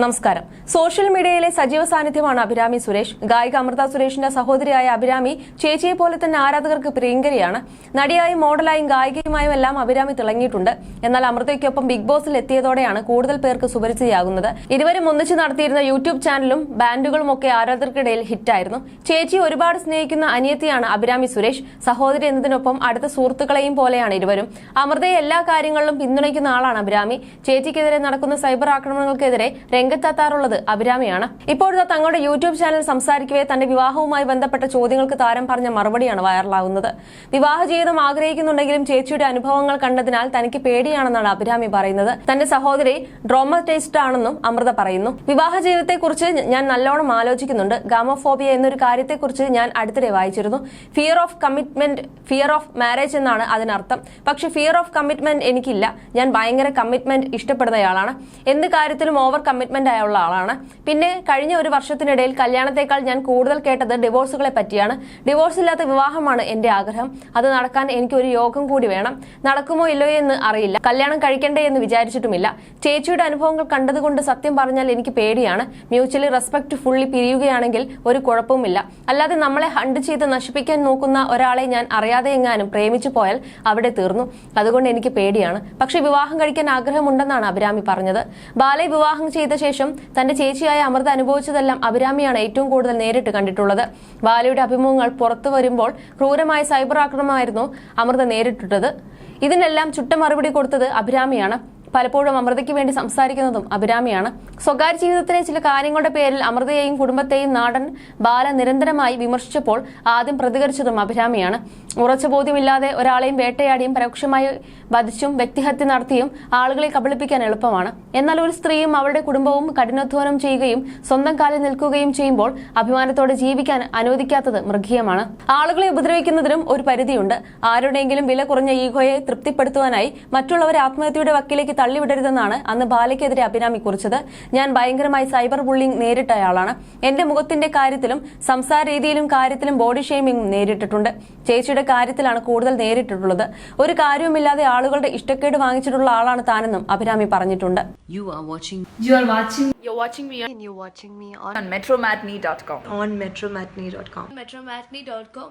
നമസ്കാരം. സോഷ്യൽ മീഡിയയിലെ സജീവ സാന്നിധ്യമാണ് അഭിരാമി സുരേഷ്. ഗായിക അമൃത സുരേഷിന്റെ സഹോദരിയായ അഭിരാമി ചേച്ചിയെ പോലെ തന്നെ ആരാധകർക്ക് പ്രിയങ്കരിയാണ്. നടിയായും മോഡലായും ഗായികയുമായും എല്ലാം അഭിരാമി തിളങ്ങിയിട്ടുണ്ട്. എന്നാൽ അമൃതയ്ക്കൊപ്പം ബിഗ് ബോസിൽ എത്തിയതോടെയാണ് കൂടുതൽ പേർക്ക് സുപരിചിതയാകുന്നത്. ഇരുവരും ഒന്നിച്ച് നടത്തിയിരുന്ന യൂട്യൂബ് ചാനലും ബാൻഡുകളും ഒക്കെ ആരാധകർക്കിടയിൽ ഹിറ്റായിരുന്നു. ചേച്ചി ഒരുപാട് സ്നേഹിക്കുന്ന അനിയത്തിയാണ് അഭിരാമി സുരേഷ്. സഹോദരി എന്നതിനൊപ്പം അടുത്ത സുഹൃത്തുക്കളെയും പോലെയാണ് ഇരുവരും. അമൃതയെ എല്ലാ കാര്യങ്ങളിലും പിന്തുണയ്ക്കുന്ന ആളാണ് അഭിരാമി. ചേച്ചിക്കെതിരെ നടക്കുന്ന സൈബർ ആക്രമണങ്ങൾക്കെതിരെ രംഗത്തെത്താറുള്ളത് അഭിരാമിയാണ്. ഇപ്പോഴത്തെ തങ്ങളുടെ യൂട്യൂബ് ചാനൽ സംസാരിക്കവേ തന്റെ വിവാഹവുമായി ബന്ധപ്പെട്ട ചോദ്യങ്ങൾക്ക് താരം പറഞ്ഞ മറുപടിയാണ് വൈറലാകുന്നത് വിവാഹ ജീവിതം ആഗ്രഹിക്കുന്നുണ്ടെങ്കിലും ചേച്ചിയുടെ അനുഭവങ്ങൾ കണ്ടതിനാൽ തനിക്ക് പേടിയാണെന്നാണ് അഭിരാമി പറയുന്നത്. തന്റെ സഹോദരി ഡ്രോമറ്റൈസ്ഡ് ആണെന്നും അമൃത പറയുന്നു. വിവാഹ ജീവിതത്തെക്കുറിച്ച് ഞാൻ നല്ലോണം ആലോചിക്കുന്നുണ്ട്. ഗാമോഫോബിയ എന്നൊരു കാര്യത്തെക്കുറിച്ച് ഞാൻ അടുത്തിടെ വായിച്ചിരുന്നു. Fear of commitment fear of marriage എന്നാണ് അതിനർത്ഥം. പക്ഷെ ഫിയർ ഓഫ് കമ്മിറ്റ്മെന്റ് എനിക്കില്ല. ഞാൻ ഭയങ്കര കമ്മിറ്റ്മെന്റ് ഇഷ്ടപ്പെടുന്നയാളാണ്. എന്ത് കാര്യത്തിലും ഓവർ കമ്മിറ്റ്മെന്റ് ആയുള്ള ആളാണ്. പിന്നെ കഴിഞ്ഞ ഒരു വർഷത്തിനിടയിൽ കല്യാണത്തെക്കാൾ ഞാൻ കൂടുതൽ കേട്ടത് ഡിവോഴ്സുകളെ പറ്റിയാണ്. ഡിവോഴ്സ് ഇല്ലാത്ത വിവാഹമാണ് എന്റെ ആഗ്രഹം. അത് നടക്കാൻ എനിക്ക് ഒരു യോഗം കൂടി വേണം. നടക്കുമോ ഇല്ലയോ എന്ന് അറിയില്ല. കല്യാണം കഴിക്കണ്ടേ എന്ന് വിചാരിച്ചിട്ടുമില്ല. ചേച്ചിയുടെ അനുഭവങ്ങൾ കണ്ടതുകൊണ്ട് സത്യം പറഞ്ഞാൽ എനിക്ക് പേടിയാണ്. മ്യൂച്വലി റെസ്പെക്ട് ഫുള്ളി പിരിയുകയാണെങ്കിൽ ഒരു കുഴപ്പവുമില്ല. അല്ലാതെ നമ്മളെ ഹണ്ട് ചെയ്ത് നശിപ്പിക്കാൻ നോക്കുന്ന ഒരാളെ ഞാൻ അറിയാതെ എങ്ങാനും പ്രേമിച്ചു പോയാൽ അവിടെ തീർന്നു. അതുകൊണ്ട് എനിക്ക് പേടിയാണ്. പക്ഷെ വിവാഹം കഴിക്കാൻ ആഗ്രഹമുണ്ടെന്നാണ് അഭിരാമി പറഞ്ഞത്. ബാലെ വിവാഹം ചെയ്ത ശേഷം തന്റെ ചേച്ചിയായ അമൃത അനുഭവിച്ചതെല്ലാം അഭിരാമിയാണ് ഏറ്റവും കൂടുതൽ നേരിട്ട് കണ്ടിട്ടുള്ളത്. ബാലയുടെ അഭിമുഖങ്ങൾ പുറത്തു വരുമ്പോൾ ക്രൂരമായ സൈബർ ആക്രമണമായിരുന്നു അമൃത നേരിട്ടിട്ടത്. ഇതിനെല്ലാം ചുട്ട മറുപടി കൊടുത്തത് അഭിരാമിയാണ്. പലപ്പോഴും അമൃതയ്ക്ക് വേണ്ടി സംസാരിക്കുന്നതും അഭിരാമിയാണ്. സ്വകാര്യ ജീവിതത്തിലെ ചില കാര്യങ്ങളുടെ പേരിൽ അമൃതയെയും കുടുംബത്തെയും നാടൻ ബാല നിരന്തരമായി വിമർശിച്ചപ്പോൾ ആദ്യം പ്രതികരിച്ചതും അഭിരാമിയാണ്. ഉറച്ച ബോധ്യമില്ലാതെ ഒരാളെയും വേട്ടയാടിയും പരോക്ഷമായി വധിച്ചും വ്യക്തിഹത്യ നടത്തിയും ആളുകളെ കബളിപ്പിക്കാൻ എളുപ്പമാണ്. എന്നാൽ ഒരു സ്ത്രീയും അവളുടെ കുടുംബവും കഠിനാധ്വാനം ചെയ്യുകയും സ്വന്തം കാലിൽ നിൽക്കുകയും ചെയ്യുമ്പോൾ അഭിമാനത്തോടെ ജീവിക്കാൻ അനുവദിക്കാത്തത് മൃഗീയമാണ്. ആളുകളെ ഉപദ്രവിക്കുന്നതിനും ഒരു പരിധിയുണ്ട്. ആരുടെയെങ്കിലും വില കുറഞ്ഞ ഈഗോയെ തൃപ്തിപ്പെടുത്തുവാനായി മറ്റുള്ളവരെ ആത്മഹത്യയുടെ വക്കിലേക്ക് തള്ളിവിടരുതെന്നാണ് അന്ന് ബാലയ്ക്കെതിരെ അഭിരാമി കുറിച്ചത് ഞാൻ ഭയങ്കരമായി സൈബർ ബുള്ളിംഗ് നേരിട്ടയാളാണ് എന്റെ മുഖത്തിന്റെ കാര്യത്തിലും സംസാര രീതിയിലും കാര്യത്തിലും ബോഡി ഷെയ്മിംഗ് നേരിട്ടിട്ടുണ്ട് ചേച്ചിയുടെ കാര്യത്തിലാണ് കൂടുതൽ നേരിട്ടിട്ടുള്ളത് ഒരു കാര്യവുമില്ലാതെ ആളുകളുടെ ഇഷ്ടക്കേട് വാങ്ങിച്ചിട്ടുള്ള ആളാണ് താനെന്നും അഭിരാമി പറഞ്ഞിട്ടുണ്ട് You are watching You are watching You're watching me on, and watching me on on metromatney.com. on metromatney.com. metromatney.com.